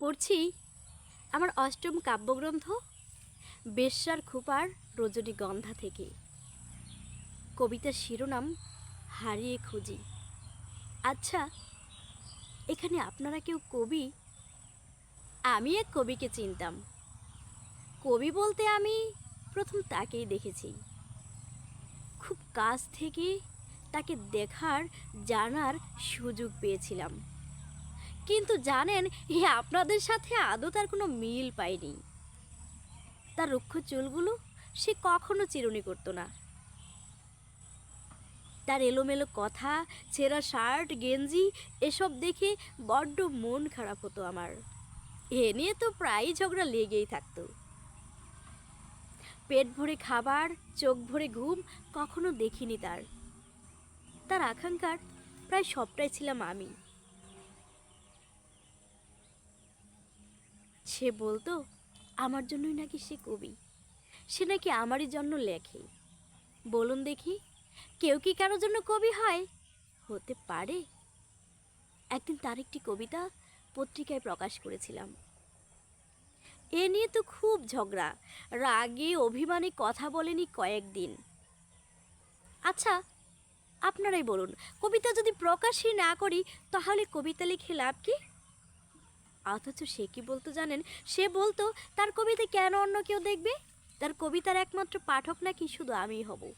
পড়ছি আমার অষ্টম কাব্যগ্রন্থ বেশ্যার খুপার রজনীগন্ধা থেকে। কবিতার শিরোনাম, হারিয়ে খুঁজি। আচ্ছা এখানে আপনারা কেউ কবি? আমি এক কবিকে চিনতাম। কবি বলতে আমি প্রথম তাকেই দেখেছি। খুব কাছ থেকে তাকে দেখার, জানার সুযোগ পেয়েছিলাম। কিন্তু জানেন, এ আপনাদের সাথে আদৌ তার কোনো মিল পাইনি। তার রুক্ষ চুলগুলো সে কখনো চিরুনি করতো না। তার এলোমেলো কথা, ছেঁড়া শার্ট, গেঞ্জি, এসব দেখে বড্ড মন খারাপ হতো আমার। এ নিয়ে তো প্রায়ই ঝগড়া লেগেই থাকতো। পেট ভরে খাবার, চোখ ভরে ঘুম কখনো দেখিনি তার। তার আকাঙ্ক্ষার প্রায় সবটাই ছিলাম আমি। সে বলতো, আমার জন্যই নাকি সে কবি। সে নাকি আমারই জন্য লেখে। বলুন দেখি, কেউ কি কারোর জন্য কবি হয়? হতে পারে। একদিন তার একটি কবিতা পত্রিকায় প্রকাশ করেছিলাম। এ নিয়ে তো খুব ঝগড়া, রাগে অভিমানে কথা বলেনি কয়েকদিন। আচ্ছা আপনারাই বলুন, কবিতা যদি প্রকাশই না করি, তাহলে কবিতা লিখে লাভ কি? অথচ সে কি বলতো জানেন? সে বলতো, তার কবিতা কেন অন্য কেউ দেখবে? তার কবিতার একমাত্র পাঠক নাকি শুধু আমিই হব।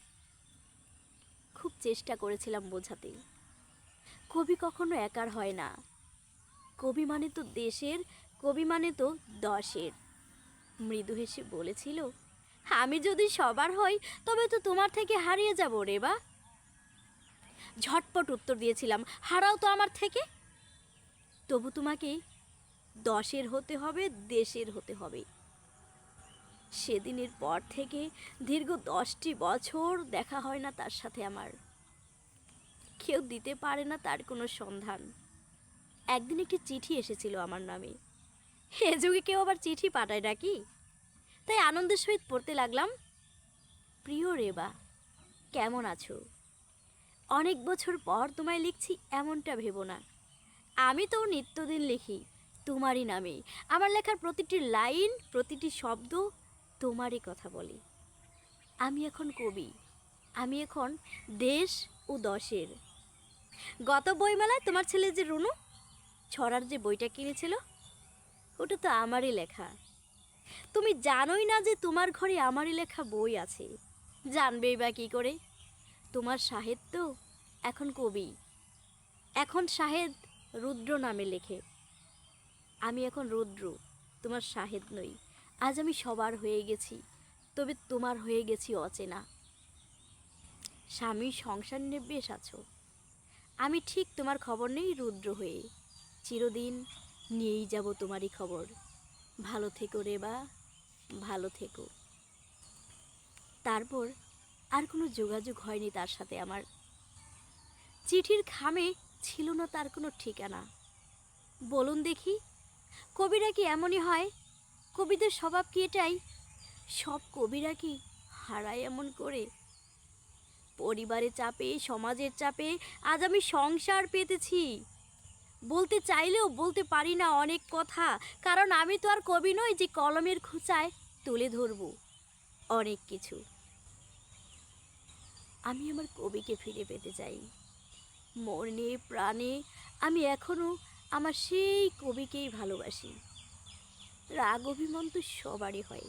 খুব চেষ্টা করেছিলাম বোঝাতে। কবি কখনো একার হয় না। কবি মানে তো দেশের, কবি মানে তো দশের। মৃদু হেসে বলেছিল, আমি যদি সবার হই, তবে তো তোমার থেকে হারিয়ে যাব রে বা। ঝটপট উত্তর দিয়েছিলাম, হারাও তো আমার থেকে? তবু তোমাকে দশের হতে হবে, দেশের হতে হবে। সেদিনের পর থেকে দীর্ঘ দশটি বছর দেখা হয় না তার সাথে আমার। কেউ দিতে পারে না তার কোনো সন্ধান। একদিন একটি চিঠি এসেছিল আমার নামে। এ যুগে কেউ আবার চিঠি পাঠায় নাকি? তাই আনন্দের সহিত পড়তে লাগলাম। প্রিয় রেবা, কেমন আছো? অনেক বছর পর তোমায় লিখছি এমনটা ভেবো না। আমি তো নিত্যদিন লিখি। তোমারই নামে। আমার লেখার প্রতিটি লাইন, প্রতিটি শব্দ তোমারই কথা বলি। আমি এখন কবি। আমি এখন দেশ ও দশের। গত বইমেলায় তোমার ছেলে যে রুনু, ছড়ার যে বইটা কিনেছিল, ওটা তো আমারই লেখা। তুমি জানোই না যে তোমার ঘরে আমারই লেখা বই আছে। জানবেই বা কী করে? তোমার সাহেব তো এখন কবি। এখন সাহেদ রুদ্র নামে লেখে। আমি এখন রুদ্র, তোমার সাহেদ নই। আজ আমি সবার হয়ে গেছি, তবে তোমার হয়ে গেছি অচেনা। স্বামী সংসার নিয়ে বেশ আছো। আমি ঠিক তোমার খবর নেই রুদ্র হয়ে। চিরদিন নিয়েই যাব তোমারই খবর। ভালো থেকো রে বা, ভালো থেকো। তারপর আর কোনো যোগাযোগ হয়নি তার সাথে আমার। চিঠির খামে ছিল না তার কোনো ঠিকানা। বলুন দেখি কবিরা কি এমনই হয়? কবিদের স্বভাব কি এটাই? সব কবিরা কি হারায় এমন করে? পরিবারের চাপে, সমাজের চাপে আজ আমি সংসার পেতেছি। বলতে চাইলেও বলতে পারি না অনেক কথা, কারণ আমি তো আর কবি নই যে কলমের খুঁচায় তুলে ধরব অনেক কিছু। আমি আমার কবিকে ফিরে পেতে চাই। মনে প্রাণে আমি এখনও আমার সেই কবিকেই ভালোবাসি। রাগ অভিমান তো সবারই হয়।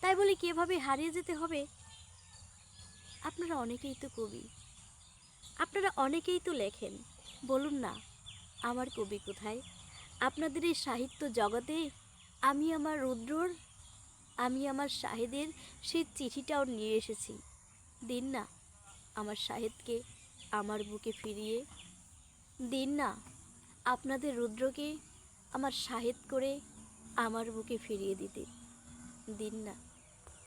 তাই বলে কীভাবে হারিয়ে যেতে হবে? আপনারা অনেকেই তো কবি। আপনারা অনেকেই তো লেখেন। বলুন না, আমার কবি কোথায়? আপনাদের এই সাহিত্য জগতে আমি আমার রুদ্রর, আমি আমার শাহেদের সেই চিঠিটাও নিয়ে এসেছি। দিন না, আমার শাহেদকে আমার বুকে ফিরিয়ে। দিন না আপনাদের রুদ্রকে আমার শাহেদ করে আমার বুকে ফিরিয়ে দিতে। দিন না।